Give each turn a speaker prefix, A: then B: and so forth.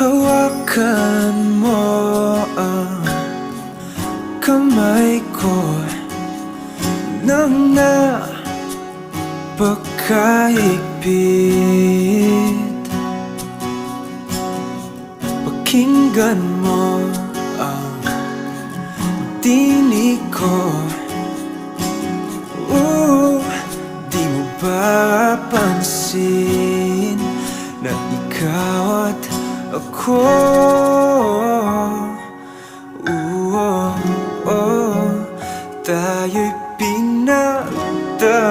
A: Hawakan mo ang kamay ko Nang napakaigpit Pakinggan mo ang tinig ko Ooh, di mo ba pansin na ikaw at ako uh -oh -oh, Tayo'y pinagdala